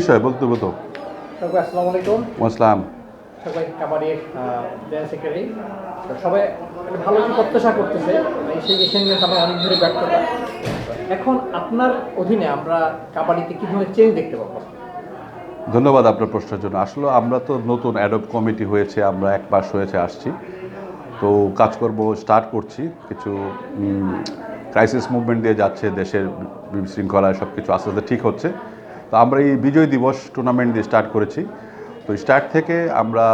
বিষয় আসসালামু আলাইকুম। আসসালাম সবাই কাবাডির জেনারেল সেক্রেটারি সবাই ভালো প্রত্যাশা করতেছে সেই এশিয়ান আমরা অনেক ধরে ব্যর্থতা এখন আপনার অধীনে আমরা কাবাডিতে কী ধরনের চেঞ্জ দেখতে পাবো? ধন্যবাদ আপনার প্রশ্নের জন্য। আসলে আমরা তো নতুন অ্যাডপ কমিটি হয়েছে আমরা এক মাস হয়েছে আসছি। তো কাজকর্ম স্টার্ট করছি। কিছু ক্রাইসিস মুভমেন্ট দিয়ে যাচ্ছে দেশের বিশৃঙ্খলায় সব কিছু আস্তে আস্তে ঠিক হচ্ছে। তো আমরা এই বিজয় দিবস টুর্নামেন্ট দিয়ে স্টার্ট করেছি। তো স্টার্ট থেকে আমরা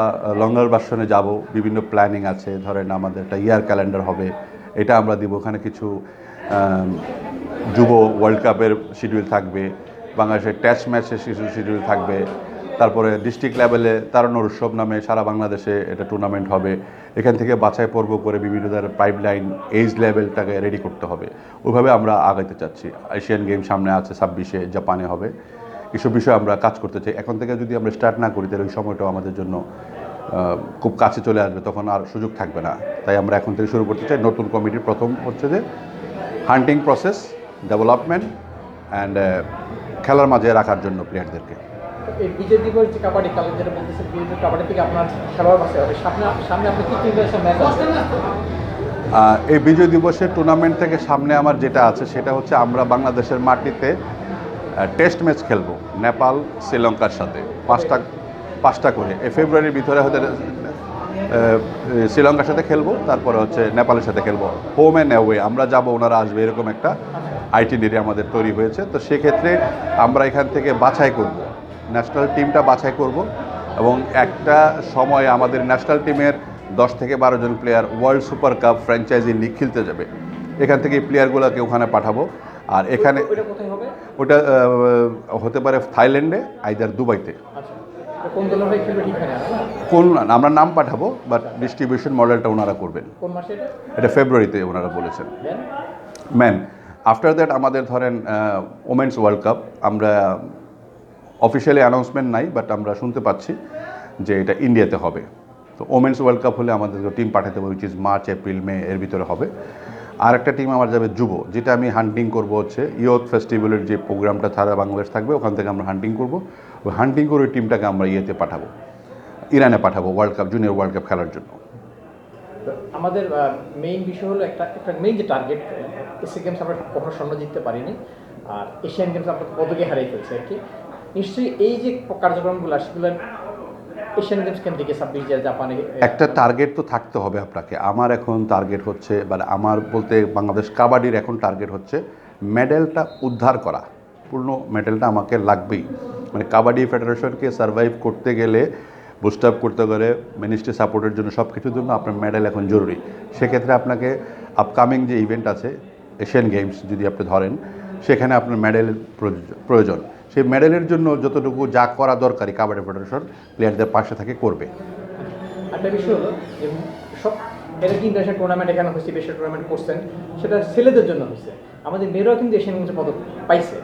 লঙ্গার ভার্সনে যাব, বিভিন্ন প্ল্যানিং আছে, ধরেন আমাদের একটা ইয়ার ক্যালেন্ডার হবে, এটা আমরা দিব। ওখানে কিছু যুব ওয়ার্ল্ড কাপের শিডিউল থাকবে, বাংলাদেশের টেস্ট ম্যাচের কিছু শিডিউল থাকবে, তারপরে ডিস্ট্রিক্ট লেভেলে তারুণ্যর উৎসব নামে সারা বাংলাদেশে এটা টুর্নামেন্ট হবে। এখান থেকে বাছাই পর্ব করে বিভিন্ন ধরনের পাইপলাইন এইজ লেভেলটাকে রেডি করতে হবে। ওইভাবে আমরা আগাইতে চাচ্ছি। এশিয়ান গেম সামনে আছে, ছাব্বিশে জাপানে হবে। এসব বিষয়ে আমরা কাজ করতে চাই। এখন থেকে যদি আমরা স্টার্ট না করি তাহলে ওই সময়টাও আমাদের জন্য খুব কাছে চলে আসবে তখন আর সুযোগ থাকবে না। তাই আমরা এখন থেকে শুরু করতে চাই নতুন কমিটির প্রথম হচ্ছে যে হান্টিং প্রসেস ডেভেলপমেন্ট অ্যান্ড খেলার মাঝে রাখার জন্য প্লেয়ারদেরকে এই বিজয় দিবসের টুর্নামেন্ট থেকে সামনে আমার যেটা আছে সেটা হচ্ছে আমরা বাংলাদেশের মাটিতে টেস্ট ম্যাচ খেলব, নেপাল, শ্রীলঙ্কার সাথে। পাঁচটা পাঁচটা করে। ফেব্রুয়ারির ভিতরে হতে শ্রীলঙ্কার সাথে খেলব, তারপরে হচ্ছে নেপালের সাথে খেলব। হোম অ্যান্ড অ্যাওয়ে আমরা যাব, ওনারা আসবে, এরকম একটা আইটিনারি আমাদের তৈরি হয়েছে। তো সেক্ষেত্রে আমরা এখান থেকে বাছাই করব। ন্যাশনাল টিমটা বাছাই করব এবং একটা সময় আমাদের ন্যাশনাল টিমের দশ থেকে বারো জন player world super cup franchise league খেলতে যাবে। এখান থেকে প্লেয়ারগুলোকে ওখানে পাঠাবো। আর এখানে ওটা হতে পারে থাইল্যান্ডে আইদার দুবাইতে। আচ্ছা। কোন? আমরা নাম পাঠাবো বাট ডিস্ট্রিবিউশন মডেলটা ওনারা করবেন। এটা? ফেব্রুয়ারিতে ওনারা বলেছেন। ম্যান আফটার দ্যাট আমাদের ধরেন ওমেন্স ওয়ার্ল্ড কাপ আমরা অফিসিয়ালি অ্যানাউন্সমেন্ট নাই বাট আমরা শুনতে পাচ্ছি যে এটা ইন্ডিয়াতে হবে। তো ওমেন্স ওয়ার্ল্ড কাপ হলে আমাদের টিম পাঠাতে হবে which is March April May এর ভিতরে হবে। আর একটা টিম আমার যাবে যুব, যেটা আমি হান্টিং করব হচ্ছে ইয়থ ফেস্টিভ্যালের যে প্রোগ্রামটা সারা বাংলাদেশ থাকবে, ওখান থেকে আমরা হান্টিং করব। ওই হান্টিং করে ওই টিমটাকে আমরা ইয়েতে পাঠাবো, ইরানে পাঠাবো world cup junior world cup খেলার জন্য। আমাদের মেইন বিষয় হলো একটা একটা মেইন যে টার্গেট এশিয়ান গেমস আমরা কখনো স্বর্ণ জিততে পারিনি, আর এশিয়ান গেমস আমরা পদকে হারিয়ে ফেলছি আর কি। নিশ্চয়ই এই যে কার্যক্রমগুলো, সেগুলো এশিয়ান জাপানে একটা টার্গেট তো থাকতে হবে আপনাকে। আমার এখন টার্গেট হচ্ছে মানে আমার বলতে বাংলাদেশ কাবাডির এখন টার্গেট হচ্ছে মেডেলটা উদ্ধার করা। পূর্ণ মেডেলটা আমাকে লাগবেই। মানে কাবাডি ফেডারেশনকে সার্ভাইভ করতে গেলে বুস্ট আপ করতে গেলে মিনিস্ট্রি সাপোর্টের জন্য সব কিছুর জন্য আপনার মেডেল এখন জরুরি। সেক্ষেত্রে আপনাকে আপকামিং যে ইভেন্ট আছে এশিয়ান গেমস যদি আপনি ধরেন, সেখানে আপনার প্রয়োজন- প্রয়োজন। সেই মেডেলের জন্য যতটুকু যা করা দরকারি কাবাডি ফেডারেশন প্লেয়ারদের পাশে থাকে করবে। একটা বিষয় হলো সব এটা কি ইন্টারন্যাশনাল টুর্নামেন্ট এখানে হয়েছে বেশি টুর্নামেন্ট করছেন সেটা ছেলেদের জন্য হয়েছে আমাদের মেয়েরাও কিন্তু এশিয়ান গেমসে পদক পাইছে।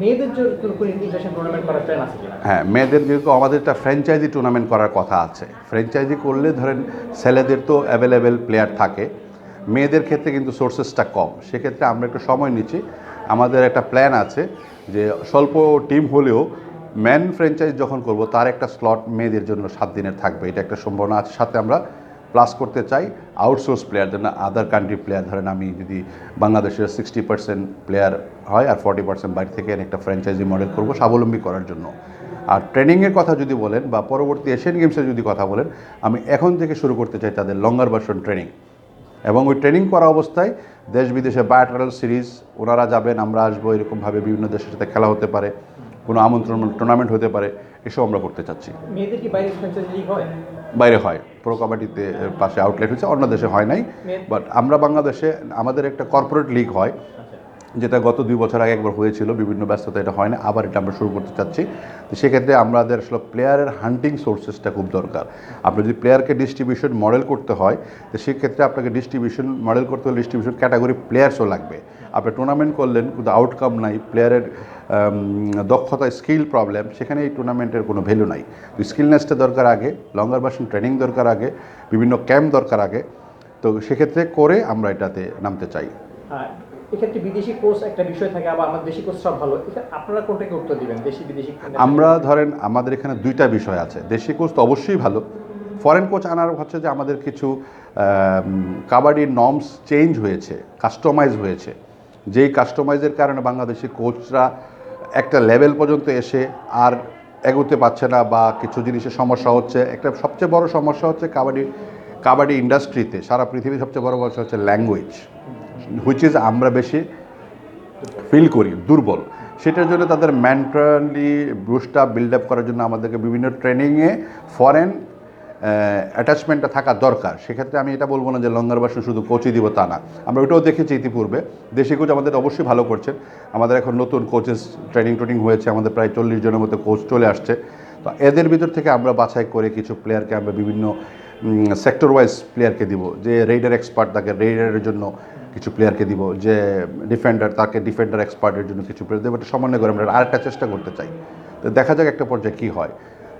মেয়েদের জন্য কোনো কোনো ইন্টারন্যাশনাল টুর্নামেন্ট করার প্ল্যান আছে হ্যাঁ মেয়েদের যেহেতু আমাদের একটা ফ্র্যাঞ্চাইজি টুর্নামেন্ট করার কথা আছে। ফ্র্যাঞ্চাইজি করলে ধরেন ছেলেদের তো অ্যাভেলেবেল প্লেয়ার থাকে। মেয়েদের ক্ষেত্রে কিন্তু সোর্সেসটা কম। সেক্ষেত্রে আমরা একটু সময় নিচ্ছি। আমাদের একটা প্ল্যান আছে যে স্বল্প টিম হলেও ম্যান ফ্র্যাঞ্চাইজ যখন করব, তার একটা স্লট মেয়েদের জন্য সাত দিনের থাকবে। এটা একটা সম্ভাবনা আছে। সাথে আমরা প্লাস করতে চাই আউটসোর্স প্লেয়ার, যেন আদার কান্ট্রি প্লেয়ার, ধরেন আমি যদি বাংলাদেশের সিক্সটি পার্সেন্ট প্লেয়ার হয় আর ফর্টি পার্সেন্ট বাইরে থেকে একটা ফ্র্যাঞ্চাইজি মডেল করব স্বাবলম্বী করার জন্য। আর ট্রেনিংয়ের কথা যদি বলেন বা পরবর্তী এশিয়ান গেমসের যদি কথা বলেন, আমি এখন থেকে শুরু করতে চাই তাদের লঙ্গার ভার্সন ট্রেনিং এবং ওই ট্রেনিং করা অবস্থায় দেশ বিদেশে বায়োটারাল সিরিজ ওনারা যাবেন আমরা আসব এরকমভাবে বিভিন্ন দেশের সাথে খেলা হতে পারে কোনো আমন্ত্রণ টুর্নামেন্ট হতে পারে এসব আমরা করতে চাচ্ছি। বাইরে হয়। প্রো কাবাডিতে পাশে আউটলেট হয়েছে অন্য দেশে হয় নাই বাট আমরা বাংলাদেশে আমাদের একটা কর্পোরেট লিগ হয়। আচ্ছা। যেটা গত দুই বছর আগে একবার হয়েছিল, বিভিন্ন ব্যস্ততা এটা হয় না, আবার এটা আমরা শুরু করতে চাচ্ছি। তো সেক্ষেত্রে আমাদের আসলে প্লেয়ারের হান্টিং সোর্সেসটা খুব দরকার। আপনি যদি প্লেয়ারকে ডিস্ট্রিবিউশন মডেল করতে হয়, তো সেক্ষেত্রে আপনাকে ডিস্ট্রিবিউশন মডেল করতে হলে ডিস্ট্রিবিউশন ক্যাটাগরি প্লেয়ার্সও লাগবে। আপনি টুর্নামেন্ট করলেন, কিন্তু আউটকাম নাই প্লেয়ারের দক্ষতা স্কিল প্রবলেম সেখানে এই টুর্নামেন্টের কোনো ভ্যালু নাই। তো স্কিলনেসটা দরকার আগে লঙ্গার ভার্সন ট্রেনিং দরকার আগে, বিভিন্ন ক্যাম্প দরকার আগে। তো সেক্ষেত্রে করে আমরা এটাতে নামতে চাই। আর এক্ষেত্রে বিদেশি কোর্স একটা বিষয় থাকে, আবার আমাদের দেশি কোর্স সব ভালো। আপনারা কোনটাকে উত্তর দিবেন, দেশি, বিদেশি আমরা ধরেন আমাদের এখানে দুইটা বিষয় আছে। দেশি কোচ তো অবশ্যই ভালো। ফরেন কোচ আনার হচ্ছে যে আমাদের কিছু কাবাডির নর্মস চেঞ্জ হয়েছে কাস্টমাইজ হয়েছে। যেই কাস্টমাইজের কারণে বাংলাদেশি কোচরা একটা লেভেল পর্যন্ত এসে আর এগোতে পারছে না বা কিছু জিনিসের সমস্যা হচ্ছে। একটা সবচেয়ে বড় সমস্যা হচ্ছে কাবাডি কাবাডি ইন্ডাস্ট্রিতে সারা পৃথিবীর সবচেয়ে বড় সমস্যা হচ্ছে ল্যাঙ্গুয়েজ হুইচ ইজ আমরা বেশি ফিল করি, দুর্বল। সেটার জন্য তাদের মেন্টালি আপ বিল্ড আপ করার জন্য আমাদেরকে বিভিন্ন ট্রেনিংয়ে ফরেন অ্যাটাচমেন্টটা থাকা দরকার। সেক্ষেত্রে আমি এটা বলব না যে লঙ্গার বাসন শুধু কোচই দিব তা না। আমরা ওটাও দেখেছি ইতিপূর্বে। দেশি কোচ আমাদের অবশ্যই ভালো করছেন। আমাদের এখন নতুন কোচেস ট্রেনিং ট্রেনিং হয়েছে। আমাদের প্রায় চল্লিশ জনের মতো কোচ চলে আসছে। তো এদের ভিতর থেকে আমরা বাছাই করে কিছু প্লেয়ারকে আমরা বিভিন্ন সেক্টর ওয়াইজ প্লেয়ারকে দিব, যে রেইডার এক্সপার্ট তাকে রেইডারের জন্য কিছু প্লেয়ারকে দিব, যে ডিফেন্ডার তাকে ডিফেন্ডার এক্সপার্টের জন্য কিছু প্লেয়ার দেবো, এটা সমন্বয় করে আমরা আরেকটা চেষ্টা করতে চাই। তো দেখা যাক একটা পর্যায়ে কী হয়।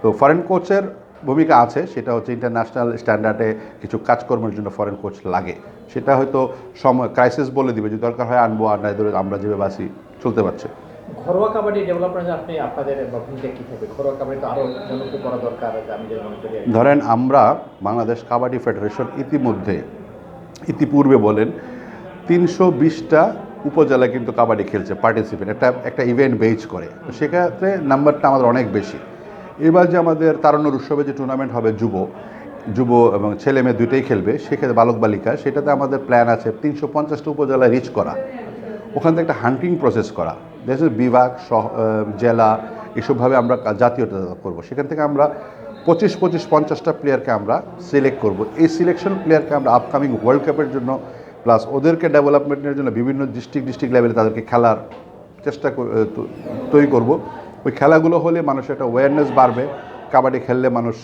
তো ফরেন কোচের ভূমিকা আছে, সেটা হচ্ছে ইন্টারন্যাশনাল স্ট্যান্ডার্ডে কিছু কাজকর্মের জন্য ফরেন কোচ লাগে। সেটা হয়তো সময় ক্রাইসিস বলে দিবে, যদি দরকার হয় আনব, আর নাই আমরা যেভাবে বাসি চলতে পারছে। ঘরোয়া কাবাডি ডেভেলপমেন্ট আপনি আপনাদের ভূমিকা কি থাকবে? ঘরোয়া কাবাডি তো আরও জনপ্রিয় করা দরকার আমি যেটা মনে করি ধরেন আমরা বাংলাদেশ কাবাডি ফেডারেশন ইতিমধ্যে, ইতিপূর্বে বলেন, তিনশো বিশটা উপজেলা কিন্তু কাবাডি খেলছে পার্টিসিপেট একটা একটা ইভেন্ট বেজ করে। তো সেক্ষেত্রে নাম্বারটা আমাদের অনেক বেশি। এবার যে আমাদের তারণ্যর উৎসবে যে টুর্নামেন্ট হবে যুব যুব এবং ছেলে মেয়ে দুইটাই খেলবে, সেক্ষেত্রে বালক বালিকা, সেটাতে আমাদের প্ল্যান আছে তিনশো পঞ্চাশটা উপজেলায় রিচ করা। ওখান থেকে একটা হান্টিং প্রসেস করা। দেশের বিভাগ জেলা এসবভাবে আমরা জাতীয়তা করব। সেখান থেকে আমরা পঁচিশ পঁচিশ, পঞ্চাশটা প্লেয়ারকে আমরা সিলেক্ট করব। এই সিলেকশন প্লেয়ারকে আমরা আপকামিং ওয়ার্ল্ড কাপের জন্য প্লাস ওদেরকে ডেভেলপমেন্টের জন্য বিভিন্ন ডিস্ট্রিক্ট ডিস্ট্রিক্ট লেভেলে তাদেরকে খেলার চেষ্টা তৈরি করব। ওই খেলাগুলো হলে মানুষের একটা অ্যাওয়ারনেস বাড়বে। কাবাডি খেললে মানুষ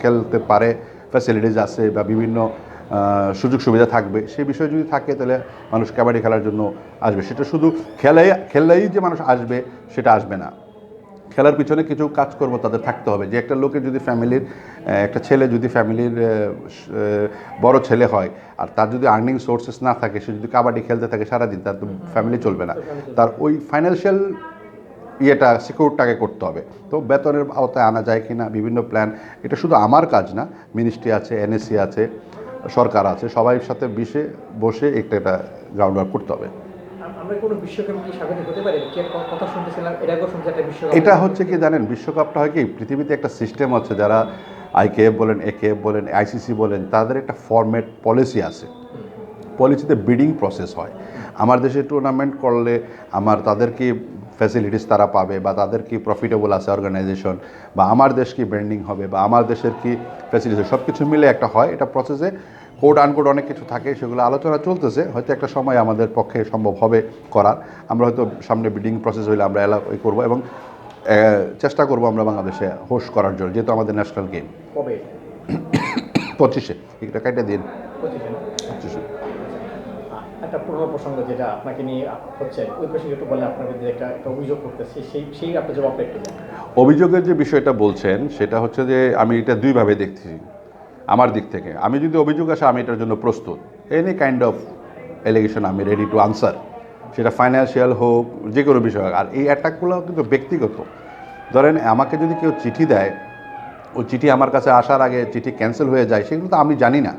খেলতে পারে। ফ্যাসিলিটিস আছে বা বিভিন্ন সুযোগ সুবিধা থাকবে। সেই বিষয় যদি থাকে, তাহলে মানুষ কাবাডি খেলার জন্য আসবে। সেটা শুধু খেলাই খেললেই যে মানুষ আসবে, সেটা আসবে না। খেলার পিছনে কিছু কাজকর্ম তাদের থাকতে হবে। যে একটা লোকের যদি ফ্যামিলির একটা ছেলে যদি ফ্যামিলির বড় ছেলে হয়, আর তার যদি আর্নিং সোর্সেস না থাকে, সে যদি কাবাডি খেলতে থাকে সারাদিন, তার তো ফ্যামিলি চলবে না। তার ওই ফাইন্যান্সিয়াল ইয়েটা সিকিউরটাকে করতে হবে। তো বেতনের আওতায় আনা যায় কি না বিভিন্ন প্ল্যান এটা শুধু আমার কাজ না মিনিস্ট্রি আছে এনএসসি আছে সরকার আছে সবাই সাথে বিষে বসে একটা একটা গ্রাউন্ড ওয়ার্ক করতে হবে। এটা হচ্ছে কি জানেন বিশ্বকাপটা হয় কি পৃথিবীতে একটা সিস্টেম আছে যারা আইকেএফ বলেন একেএফ বলেন আইসিসি বলেন তাদের একটা ফরম্যাট পলিসি আছে। পলিসিতে বিডিং প্রসেস হয়। আমার দেশে টুর্নামেন্ট করলে আমার তাদের কি ফ্যাসিলিটিস তারা পাবে বা তাদের কি প্রফিটেবল আছে অর্গানাইজেশন বা আমার দেশ কি ব্র্যান্ডিং হবে বা আমার দেশের কি ফ্যাসিলিটিস সব কিছু মিলে একটা হয়। এটা প্রসেসে কোড আনকোড অনেক কিছু থাকে সেগুলো আলোচনা চলতেছে। হয়তো একটা সময় আমাদের পক্ষে সম্ভব হবে করার। আমরা হয়তো সামনে বিডিং প্রসেস হইলে আমরা এলাও করব এবং চেষ্টা করব আমরা বাংলাদেশে হোস্ট করার জন্য যেহেতু আমাদের ন্যাশনাল গেম পঁচিশে। এটা কাইটা দিন পঁচিশে না? পঁচিশে আহ, একটা পুরনো প্রসঙ্গ যেটা আপনাকে নিয়ে হচ্ছে। ওই প্রসঙ্গে একটু বলে আপনাকে যে একটা একটা অভিযোগ করতেছে, সেই সেই আপনার জবাবটা একটু অভিযোগের যে বিষয়টা বলছেন, সেটা হচ্ছে যে আমি এটা দুইভাবে দেখছি, আমার দিক থেকে। আমি যদি অভিযোগ আসে, আমি এটার জন্য প্রস্তুত। এনি কাইন্ড অফ এলিগেশন আমি রেডি টু আনসার সেটা ফাইন্যান্সিয়াল হোক, যে কোনো বিষয় হোক। আর এই অ্যাটাকগুলো কিন্তু ব্যক্তিগত। ধরেন, আমাকে যদি কেউ চিঠি দেয় ও চিঠি আমার কাছে আসার আগে চিঠি ক্যান্সেল হয়ে যায়, সেগুলো তো আমি জানি না।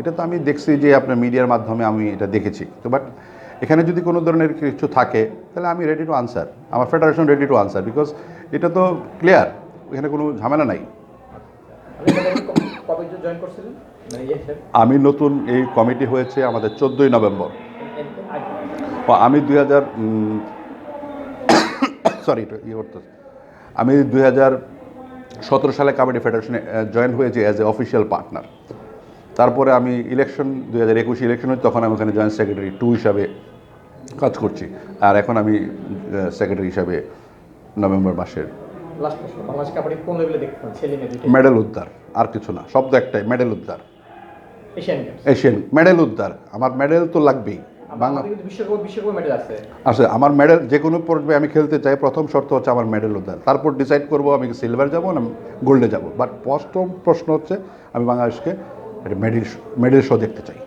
এটা তো আমি দেখছি যে আপনার মিডিয়ার মাধ্যমে আমি এটা দেখেছি। তো বাট এখানে যদি কোনো ধরনের কিছু থাকে, তাহলে আমি রেডি টু আনসার আমার federation ready to answer because এটা তো ক্লিয়ার এখানে কোনো ঝামেলা নাই। আমি নতুন এই কমিটি হয়েছে আমাদের চোদ্দোই নভেম্বর। আমি দুই হাজার সরি ইয়ে করতে আমি দুই হাজার সতেরো সালে কাবাডি ফেডারেশনে জয়েন হয়েছি অ্যাজ এ অফিসিয়াল পার্টনার তারপরে আমি ইলেকশন দুই হাজার একুশে ইলেকশন হয়েছে তখন আমি ওখানে জয়েন্ট সেক্রেটারি টু হিসাবে কাজ করছি। আর এখন আমি সেক্রেটারি হিসাবে নভেম্বর মাসের মেডেল উদ্ধার আর কিছু না শব্দ একটাই মেডেল উদ্ধার। এশিয়ান মেডেল উদ্ধার আমার মেডেল তো লাগবেই। আচ্ছা আমার মেডেল যে কোনো পর্বে আমি খেলতে চাই প্রথম শর্ত হচ্ছে আমার মেডেল উদ্ধার। তারপর ডিসাইড করব আমি সিলভার যাব না গোল্ডে যাব। বাট প্রথম প্রশ্ন হচ্ছে আমি বাংলাদেশকে একটা মেডেল মেডেল শো দেখতে চাই।